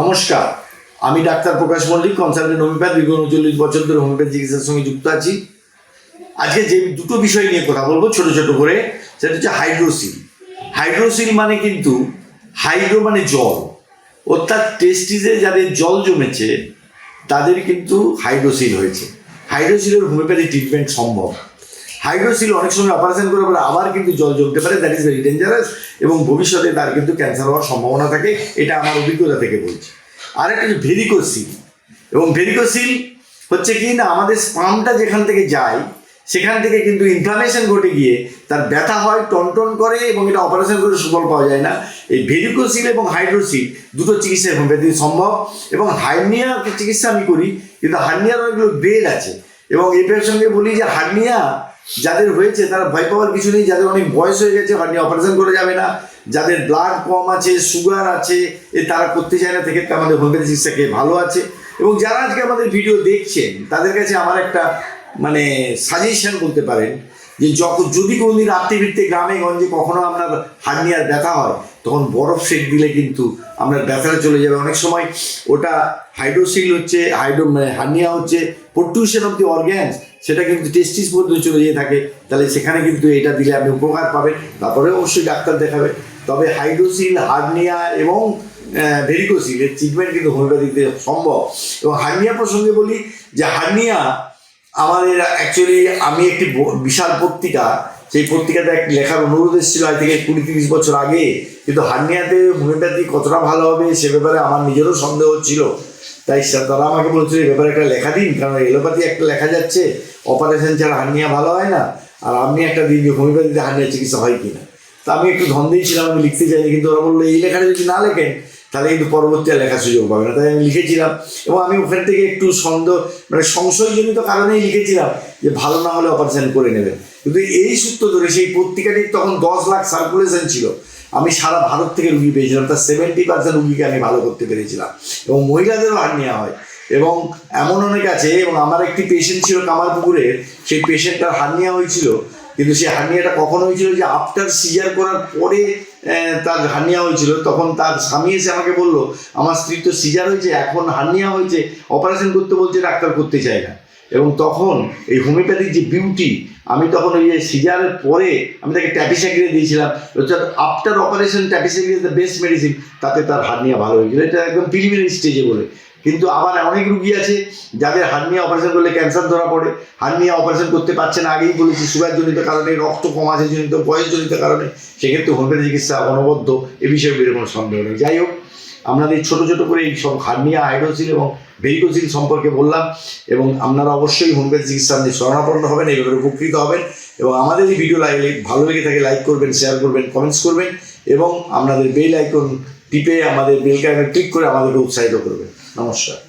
নমস্কার, আমি doctor Prakash Mallik, consultant homeopath, দীর্ঘ উনচল্লিশ বছর ধরে হোমিওপ্যাথি চিকিৎসার সঙ্গে যুক্ত আছি। আজকে যে দুটো বিষয় নিয়ে কথা বলব, ছোট ছোট করে, সেটা হচ্ছে হাইড্রোসিল। হাইড্রোসিল মানে কিন্তু হাইড্রো মানে জল। অর্থাৎ টেস্টিসে যাদের জল জমেছে, তাদের কিন্তু হাইড্রোসিল হয়েছে। হাইড্রোসিলের হোমিওপ্যাথি ট্রিটমেন্ট সম্ভব। হাইড্রোসিল অনেক সময় অপারেশন করে পরে আবার কিন্তু জল জমতে পারে দ্যাট ইজ ভেরি ডেঞ্জারাস এবং ভবিষ্যতে তার কিন্তু ক্যান্সার হওয়ার সম্ভাবনা থাকে, এটা আমার অভিজ্ঞতা থেকে বলছি। আর একটা হচ্ছে ভেরিকোসিল এবং ভেরিকোসিল হচ্ছে কি না, আমাদের স্পামটা যেখান থেকে যায়, সেখান থেকে কিন্তু ইনফ্লামেশন ঘটে গিয়ে তার ব্যথা হয়, টনটন করে, এবং এটা অপারেশন করে সুফল পাওয়া যায় না। এই ভেরিকোসিল এবং হাইড্রোসিল দুটো চিকিৎসা হোমিওপ্যাথি সম্ভব, এবং হার্নিয়ার চিকিৎসা আমি করি, কিন্তু হার্নিয়ার অনেকগুলো গ্রেড আছে, এবং এর সঙ্গে বলি যে হার্নিয়া যাদের হয়েছে, তারা ভয় পাওয়ার কিছু নেই। যাদের অনেক বয়স হয়ে গেছে হার্নিয়া অপারেশন করে যাবে না, যাদের ব্লাড কম আছে সুগার আছে, এ তারা করতে চায় না থেকে আমাদের হোমিওপ্যাথি চিকিৎসা খেয়ে ভালো আছে। এবং যারা আজকে আমাদের ভিডিও দেখছেন, তাদের কাছে আমার একটা মানে সাজেশন বলতে পারেন, যে যখন যদি কোনোদিন রাত্রি ভিত্তি গ্রামে, গঞ্জে কখনো আপনার হার্নিয়ার ব্যথা হয় তখন বরফ সেক দিলে কিন্তু আপনার ব্যথাটা চলে যাবে। অনেক সময় ওটা হাইড্রোসিল হচ্ছে, হাইড্রো মানে হার্নিয়া হচ্ছে প্রোটিউশন অফ দি অর্গ্যানস সেটা কিন্তু টেস্টিস পর্যন্ত চলে যেয়ে থাকে। তাহলে সেখানে কিন্তু এটা দিলে আপনি উপকার পাবেন তারপরে অবশ্যই ডাক্তার দেখাবে। তবে হাইড্রোসিল, হার্নিয়া এবং ভেরিকোসিল এর ট্রিটমেন্ট কিন্তু হোমিওপ্যাথিতে সম্ভব। এবং হার্নিয়া প্রসঙ্গে বলি যে হার্নিয়া আমাদের অ্যাকচুয়ালি আমি একটি বিশাল পত্রিকা সেই পত্রিকাতে এক লেখার অনুরোধ এসেছিল, আজ থেকে কুড়ি তিরিশ বছর আগে। কিন্তু হার্নিয়াতে হোমিওপ্যাথি কতটা ভালো হবে সে ব্যাপারে আমার নিজেরও সন্দেহ ছিল। তাই তারা আমাকে বলছিল, এই ব্যাপারে একটা লেখা দিন, কারণ এলোপ্যাথি একটা লেখা যাচ্ছে অপারেশন ছাড়া হার্নিয়া ভালো হয় না, আর আপনি একটা দিন যে হোমিওপ্যাথিতে হার্নিয়া চিকিৎসা হয় কিনা। তা আমি একটু ধন দিয়েছিলাম, আমি লিখতে চাইনি, কিন্তু ওরা বলল, এই লেখাটা যদি না লেখেন তাহলে কিন্তু পরবর্তী লেখার সুযোগ পাবে না। তাই আমি লিখেছিলাম এবং আমি ওখান থেকে একটু সন্দেহ মানে সংশয়জনিত কারণেই লিখেছিলাম যে ভালো না হলে অপারেশন করে নেবেন কিন্তু এই সূত্র ধরে সেই পত্রিকাটির তখন দশ লাখ সার্কুলেশন ছিল। আমি সারা ভারত থেকে রুগী পেয়েছিলাম তার সেভেন্টি পার্সেন্ট রুগীকে আমি ভালো করতে পেরেছিলাম। এবং মহিলাদেরও হার নেওয়া হয়। এবং এমন অনেক আছে এবং আমার একটি পেশেন্ট ছিল কামারপুকুরের সেই পেশেন্টটার হার নেওয়া হয়েছিল। কিন্তু সেই হার্নিয়াটা কখন হয়েছিল যে আফটার সিজার করার পরে তার হার্নিয়া হয়েছিল, তখন তার স্বামী এসে আমাকে বলল, আমার স্ত্রীর তো সিজার হয়েছে, এখন হার্নিয়া হয়েছে অপারেশন করতে বলছে, ডাক্তার করতে চায় না। এবং তখন এই হোমিওপ্যাথিক যে বিউটি আমি তখন ওই যে সিজারের পরে আমি তাকে ট্যাপিসাগ্রিয়া দিয়েছিলাম, অর্থাৎ after operation staphysagria the best medicine তাতে তার হার্নিয়া ভালো হয়েছিল। এটা একদম প্রিলিমিনারি স্টেজে বলে। কিন্তু আবার অনেক রুগী আছে যাদের হার্নিয়া অপারেশন করলে ক্যান্সার ধরা পড়ে। হার্নিয়া অপারেশন করতে পারছে না, আগেই বলেছি সুগার জনিত কারণে, রক্ত কম আছে জনিত বয়স জনিত কারণে, সেক্ষেত্রে হোমিওপ্যাথি চিকিৎসা অনবদ্য, এ বিষয়ে বেরো কোনো সন্দেহ নেই। যাই হোক আপনাদের ছোট ছোট করে এই সব হার্নিয়া, হাইড্রোসিল এবং ভেরিকোসিল সম্পর্কে বললাম, এবং আপনারা অবশ্যই হোমিওপ্যাথি চিকিৎসা নিয়ে শরণাপন্ন হবেন এই ব্যাপারে উপকৃত হবেন, এবং আমাদের এই ভিডিও লাগলে ভালো লেগে থাকে লাইক করবেন শেয়ার করবেন কমেন্টস করবেন, এবং আপনাদের বেল আইকন টিপে আমাদের বেল আইকনে ক্লিক করে আমাদেরকে উৎসাহিত করবেন। নমস্কার